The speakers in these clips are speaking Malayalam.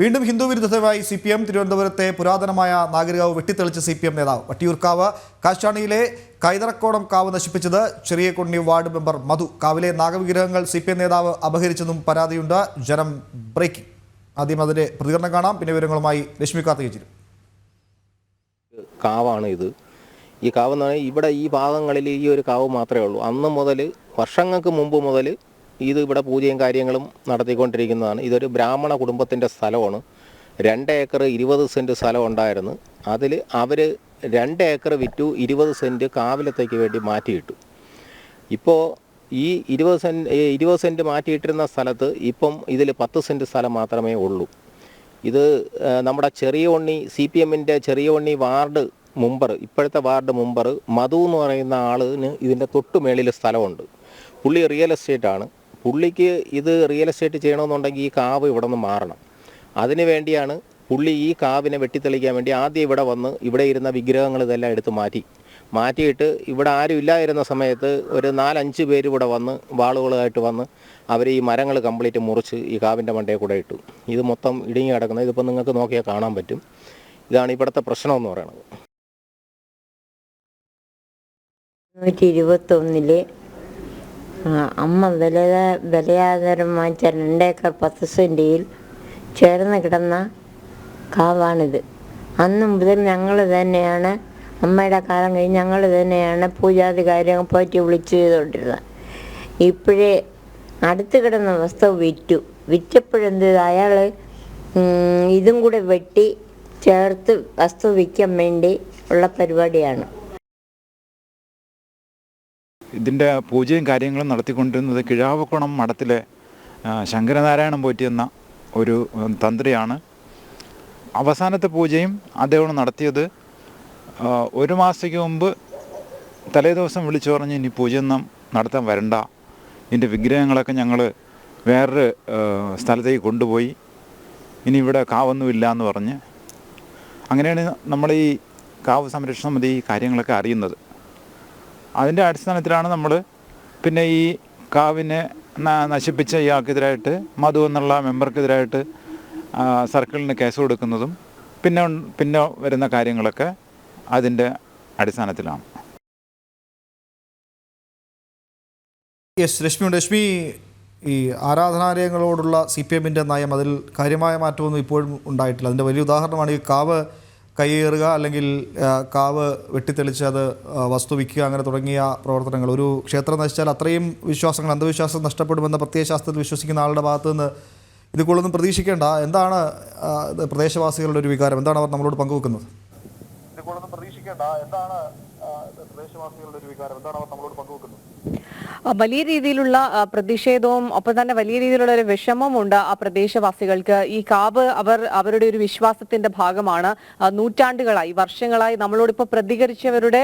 വീണ്ടും ഹിന്ദു വിരുദ്ധതയുമായി സി പി എം തിരുവനന്തപുരത്തെ പുരാതനമായ നാഗരികാവ് വെട്ടിത്തെളിച്ച് സി പി എം നേതാവ് വട്ടിയൂർക്കാവ് കാശാണിയിലെ കൈതറക്കോണം കാവ് നശിപ്പിച്ചത് ചെറിയ കൊണ്ണി വാർഡ് മെമ്പർ മധു. കാവിലെ നാഗവിഗ്രഹങ്ങൾ സി പി എം നേതാവ് അപഹരിച്ചെന്നും പരാതിയുണ്ട്. ജനം ബ്രേക്കിംഗ്. ആദ്യം അതിന്റെ പ്രതികരണം കാണാം. പിന്നെ വിവരങ്ങളുമായി രശ്മി കാർത്തിക കാവാണ് ഇത്. ഈ കാവ് പറഞ്ഞാൽ ഇവിടെ ഈ ഭാഗങ്ങളിൽ ഈ ഒരു കാവ് മാത്രമേ ഉള്ളൂ. അന്ന് മുതൽ വർഷങ്ങൾക്ക് മുമ്പ് മുതൽ ഇത് ഇവിടെ പൂജയും കാര്യങ്ങളും നടത്തിക്കൊണ്ടിരിക്കുന്നതാണ്. ഇതൊരു ബ്രാഹ്മണ കുടുംബത്തിന്റെ സ്ഥലമാണ്. രണ്ട് ഏക്കർ ഇരുപത് സെന്റ് സ്ഥലം ഉണ്ടായിരുന്നു. അതിൽ അവർ രണ്ട് ഏക്കർ വിറ്റു ഇരുപത് സെന്റ് കാവിലത്തേക്ക് വേണ്ടി മാറ്റിയിട്ടു. ഇപ്പോൾ ഈ ഇരുപത് സെന്റ് ഇരുപത് സെന്റ് മാറ്റിയിട്ടിരുന്ന സ്ഥലത്ത് ഇപ്പം ഇതിൽ പത്ത് സെന്റ് സ്ഥലം മാത്രമേ ഉള്ളൂ. ഇത് നമ്മുടെ ചെറിയ ഉണ്ണി സി പി എമ്മിന്റെ ചെറിയ ഉണ്ണി വാർഡ് മുമ്പർ ഇപ്പോഴത്തെ വാർഡ് മുമ്പർ മധു എന്ന് പറയുന്ന ആളിന് ഇതിന്റെ തൊട്ട് മേളിൽ സ്ഥലമുണ്ട്. പുള്ളി റിയൽ എസ്റ്റേറ്റാണ്. പുള്ളിക്ക് ഇത് റിയൽ എസ്റ്റേറ്റ് ചെയ്യണമെന്നുണ്ടെങ്കിൽ ഈ കാവ് ഇവിടെ നിന്ന് മാറണം. അതിനു വേണ്ടിയാണ് പുള്ളി ഈ കാവിനെ വെട്ടിത്തെളിക്കാൻ വേണ്ടി ആദ്യം ഇവിടെ വന്ന് ഇവിടെ ഇരുന്ന വിഗ്രഹങ്ങൾ ഇതെല്ലാം എടുത്ത് മാറ്റി. മാറ്റിയിട്ട് ഇവിടെ ആരും ഇല്ലായിരുന്ന സമയത്ത് ഒരു നാലഞ്ച് പേര് ഇവിടെ വന്ന് വാളുകളായിട്ട് വന്ന് അവർ ഈ മരങ്ങൾ കംപ്ലീറ്റ് മുറിച്ച് ഈ കാവിന്റെ മണ്ടയിൽ കൂടെ ഇട്ടു. ഇത് മൊത്തം ഇടുങ്ങി കിടക്കുന്നത് ഇതിപ്പോൾ നിങ്ങൾക്ക് നോക്കിയാൽ കാണാൻ പറ്റും. ഇതാണ് ഇവിടുത്തെ പ്രശ്നം എന്ന് പറയുന്നത്. നൂറ്റി ഇരുപത്തൊന്നിൽ അമ്മ വില വിലയാധാരം വാങ്ങിച്ച രണ്ടേക്കർ പത്ത് സെന്റിയിൽ ചേർന്ന് കിടന്ന കാവാണിത്. അന്ന് മുതൽ ഞങ്ങൾ തന്നെയാണ് അമ്മയുടെ കാലം കഴിഞ്ഞ് ഞങ്ങൾ തന്നെയാണ് പൂജാതി കാര്യങ്ങൾ പോറ്റി വിളിച്ചു ചെയ്തുകൊണ്ടിരുന്നത്. ഇപ്പോഴേ അടുത്ത് കിടന്ന വസ്തു വിറ്റു. വിറ്റപ്പോഴെന്ത് അയാൾ ഇതും കൂടെ വെട്ടി ചേർത്ത് വസ്തു വിൽക്കാൻ വേണ്ടി ഉള്ള പരിപാടിയാണ്. ഇതിന്റെ പൂജയും കാര്യങ്ങളും നടത്തിക്കൊണ്ടിരുന്നത് കിഴാവക്കുളം മഠത്തിലെ ശങ്കരനാരായണൻ പോറ്റി എന്ന ഒരു തന്ത്രിയാണ്. അവസാനത്തെ പൂജയും അദ്ദേഹം നടത്തിയത് ഒരു മാസത്തേക്ക് മുമ്പ് തലേദിവസം വിളിച്ചു പറഞ്ഞ് ഇനി പൂജയൊന്നും നടത്താൻ വരണ്ട. ഇതിന്റെ വിഗ്രഹങ്ങളൊക്കെ ഞങ്ങൾ വേറൊരു സ്ഥലത്തേക്ക് കൊണ്ടുപോയി. ഇനി ഇവിടെ കാവൊന്നുമില്ല എന്ന് പറഞ്ഞ്. അങ്ങനെയാണ് നമ്മൾ ഈ കാവ് സംരക്ഷണ സമിതി കാര്യങ്ങളൊക്കെ അറിയുന്നത്. അതിന്റെ അടിസ്ഥാനത്തിലാണ് നമ്മൾ പിന്നെ ഈ കാവിനെ നശിപ്പിച്ച ഇയാൾക്കെതിരായിട്ട് മധു എന്നുള്ള മെമ്പർക്കെതിരായിട്ട് സർക്കിളിന് കേസ് കൊടുക്കുന്നതും പിന്നെ പിന്നെ വരുന്ന കാര്യങ്ങളൊക്കെ അതിന്റെ അടിസ്ഥാനത്തിലാണ്. യെസ് രശ്മിയുണ്ട് രശ്മി ഈ ആരാധനാലയങ്ങളോടുള്ള സി പി എമ്മിന്റെ നയം അതിൽ കാര്യമായ മാറ്റമൊന്നും ഇപ്പോഴും ഉണ്ടായിട്ടില്ല. അതിന്റെ വലിയ ഉദാഹരണമാണ് ഈ കാവ് കയ്യേറുക അല്ലെങ്കിൽ കാവ് വെട്ടിത്തെളിച്ച് അത് വസ്തു വിൽക്കുക അങ്ങനെ തുടങ്ങിയ പ്രവർത്തനങ്ങൾ. ഒരു ക്ഷേത്രം നശിച്ചാൽ അത്രയും വിശ്വാസങ്ങൾ അന്ധവിശ്വാസം നഷ്ടപ്പെടുമെന്ന പ്രത്യയശാസ്ത്രത്തിൽ വിശ്വസിക്കുന്ന ആളുടെ ഭാഗത്ത് നിന്ന് ഇത് കൂടുതലൊന്നും പ്രതീക്ഷിക്കേണ്ട. എന്താണ് പ്രദേശവാസികളുടെ ഒരു വികാരം? എന്താണ് അവർ നമ്മളോട് പങ്കുവെക്കുന്നത്? ഇത് കൂടുതലൊന്നും പ്രതീക്ഷിക്കേണ്ട. എന്താണ് പ്രദേശവാസികളുടെ ഒരു വികാരം? എന്താണ് അവർ നമ്മളോട് പങ്കുവെക്കുന്നത്? വലിയ രീതിയിലുള്ള പ്രതിഷേധവും ഒപ്പം തന്നെ വലിയ രീതിയിലുള്ള ഒരു വിഷമമുണ്ട് ആ പ്രദേശവാസികൾക്ക്. ഈ കാവ് അവർ അവരുടെ ഒരു വിശ്വാസത്തിന്റെ ഭാഗമാണ്. നൂറ്റാണ്ടുകളായി വർഷങ്ങളായി നമ്മളോട് ഇപ്പോൾ പ്രതികരിച്ചവരുടെ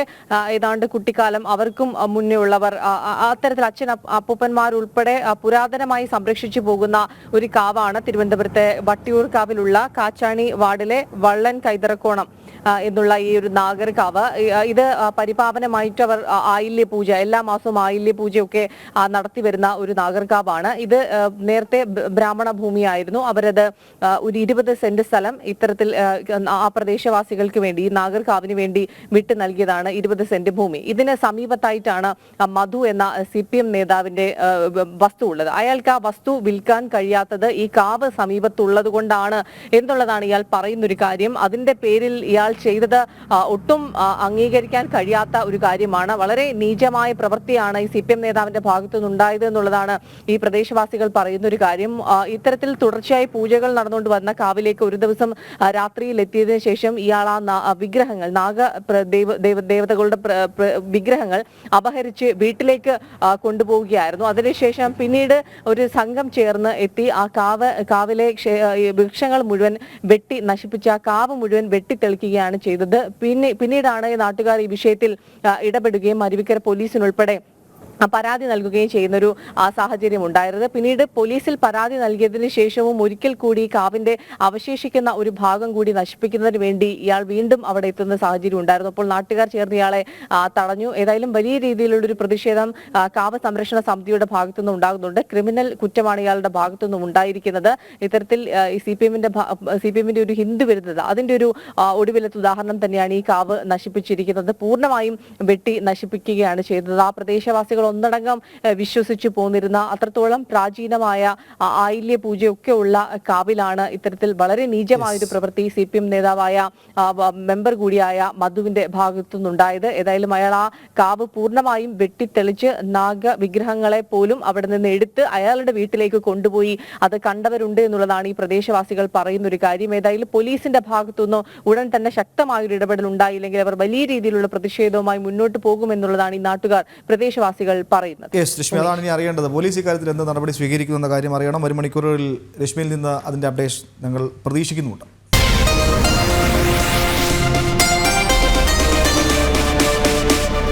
ഏതാണ്ട് കുട്ടിക്കാലം അവർക്കും മുന്നേ ഉള്ളവർ അത്തരത്തിൽ അച്ഛൻ അപ്പ- അപ്പൂപ്പന്മാരുൾപ്പെടെ പുരാതനമായി സംരക്ഷിച്ചു പോകുന്ന ഒരു കാവാണ് തിരുവനന്തപുരത്തെ വട്ടിയൂർ കാവിലുള്ള കാച്ചാണി വാർഡിലെ വള്ളൻ കൈതറക്കോണം എന്നുള്ള ഈ ഒരു നാഗർകാവ് ഇത് പരിപാവനമായിട്ട് അവർ ആയില്യ പൂജ എല്ലാ മാസവും ആയില്യ പൂജയൊക്കെ ആ, നടത്തി വരുന്ന ഒരു നാഗർകാവാണ്. ഇത് നേരത്തെ ബ്രാഹ്മണ ഭൂമിയായിരുന്നു. അവരത് ഒരു ഇരുപത് സെന്റ് സ്ഥലം ഇത്തരത്തിൽ ആ, പ്രദേശവാസികൾക്ക് വേണ്ടി നാഗർകാവിന് വേണ്ടി വിട്ടു നൽകിയതാണ് ഇരുപത് സെന്റ് ഭൂമി. ഇതിന് സമീപത്തായിട്ടാണ് മധു എന്ന സി പി എം നേതാവിന്റെ വസ്തു ഉള്ളത്. അയാൾക്ക് ആ വസ്തു വിൽക്കാൻ കഴിയാത്തത് ഈ കാവ് സമീപത്തുള്ളത് കൊണ്ടാണ് എന്നുള്ളതാണ് ഇയാൾ പറയുന്നൊരു കാര്യം. അതിന്റെ പേരിൽ ഇയാൾ ചെയ്തത് ഒട്ടും അംഗീകരിക്കാൻ കഴിയാത്ത ഒരു കാര്യമാണ്. വളരെ നീചമായ പ്രവൃത്തിയാണ് ഈ സി പി എം നേതാവിന്റെ ഭാഗത്തു നിന്നുണ്ടായത് എന്നുള്ളതാണ് ഈ പ്രദേശവാസികൾ പറയുന്ന ഒരു കാര്യം. ഇത്തരത്തിൽ തുടർച്ചയായി പൂജകൾ നടന്നുകൊണ്ട് വന്ന കാവിലേക്ക് ഒരു ദിവസം രാത്രിയിൽ എത്തിയതിനു ശേഷം ഇയാൾ ആ വിഗ്രഹങ്ങൾ നാഗ ദേവതകളുടെ വിഗ്രഹങ്ങൾ അപഹരിച്ച് വീട്ടിലേക്ക് കൊണ്ടുപോവുകയായിരുന്നു. അതിനുശേഷം പിന്നീട് ഒരു സംഘം ചേർന്ന് എത്തി ആ കാവ് കാവിലെ വൃക്ഷങ്ങൾ മുഴുവൻ വെട്ടി നശിപ്പിച്ച കാവ് മുഴുവൻ വെട്ടിത്തെളിക്കുകയാണ് ചെയ്തത്. പിന്നെ പിന്നീടാണ് നാട്ടുകാർ ഈ വിഷയത്തിൽ ഇടപെടുകയും അരുവിക്കര പോലീസിനുൾപ്പെടെ പരാതി നൽകുകയും ചെയ്യുന്ന ഒരു സാഹചര്യം ഉണ്ടായിരുന്നത്. പിന്നീട് പോലീസിൽ പരാതി നൽകിയതിനു ശേഷവും ഒരിക്കൽ കൂടി കാവിന്റെ അവശേഷിക്കുന്ന ഒരു ഭാഗം കൂടി നശിപ്പിക്കുന്നതിന് വേണ്ടി ഇയാൾ വീണ്ടും അവിടെ എത്തുന്ന സാഹചര്യം ഉണ്ടായിരുന്നു. അപ്പോൾ നാട്ടുകാർ ചേർന്ന് ഇയാളെ തടഞ്ഞു. ഏതായാലും വലിയ രീതിയിലുള്ള ഒരു പ്രതിഷേധം കാവ് സംരക്ഷണ സമിതിയുടെ ഭാഗത്തുനിന്ന് ഉണ്ടാകുന്നുണ്ട്. ക്രിമിനൽ കുറ്റമാണ് ഇയാളുടെ ഭാഗത്തുനിന്നും ഉണ്ടായിരിക്കുന്നത്. ഇത്തരത്തിൽ സി പി എമ്മിന്റെ സി പി എമ്മിന്റെ ഒരു ഹിന്ദു വരുന്നത് അതിന്റെ ഒരു ഒടുവിലത്തെ ഉദാഹരണം തന്നെയാണ് ഈ കാവ് നശിപ്പിച്ചിരിക്കുന്നത്. പൂർണമായും വെട്ടി നശിപ്പിക്കുകയാണ് ചെയ്തത്. ആ പ്രദേശവാസികൾ ഒന്നടങ്കം വിശ്വസിച്ചു പോന്നിരുന്ന അത്രത്തോളം പ്രാചീനമായ ആയില്യ പൂജയൊക്കെ ഉള്ള കാവിലാണ് ഇത്തരത്തിൽ വളരെ നീചമായ ഒരു പ്രവൃത്തി സി പി എം നേതാവായ മെമ്പർ കൂടിയായ മധുവിന്റെ ഭാഗത്തു നിന്നുണ്ടായത് ഏതായാലും അയാൾ ആ കാവ് പൂർണമായും വെട്ടിത്തെളിച്ച് നാഗ വിഗ്രഹങ്ങളെ പോലും അവിടെ നിന്ന് എടുത്ത് അയാളുടെ വീട്ടിലേക്ക് കൊണ്ടുപോയി. അത് കണ്ടവരുണ്ട് എന്നുള്ളതാണ് ഈ പ്രദേശവാസികൾ പറയുന്ന ഒരു കാര്യം. ഏതായാലും പോലീസിന്റെ ഭാഗത്തുനിന്ന് ഉടൻ തന്നെ ശക്തമായ ഒരു ഇടപെടൽ ഉണ്ടായില്ലെങ്കിൽ അവർ വലിയ രീതിയിലുള്ള പ്രതിഷേധവുമായി മുന്നോട്ട് പോകുമെന്നുള്ളതാണ് ഈ നാട്ടുകാർ പ്രദേശവാസികൾ പറയുന്നത്. രശ്മി അതാണ് ഇനി അറിയേണ്ടത്. പോലീസ് ഇക്കാര്യത്തിൽ എന്ത് നടപടി സ്വീകരിക്കുമെന്ന കാര്യം അറിയണം. ഒരു മണിക്കൂറിൽ രശ്മിയിൽ നിന്ന് അതിന്റെ അപ്ഡേഷൻ ഞങ്ങൾ പ്രതീക്ഷിക്കുന്നുമുണ്ട്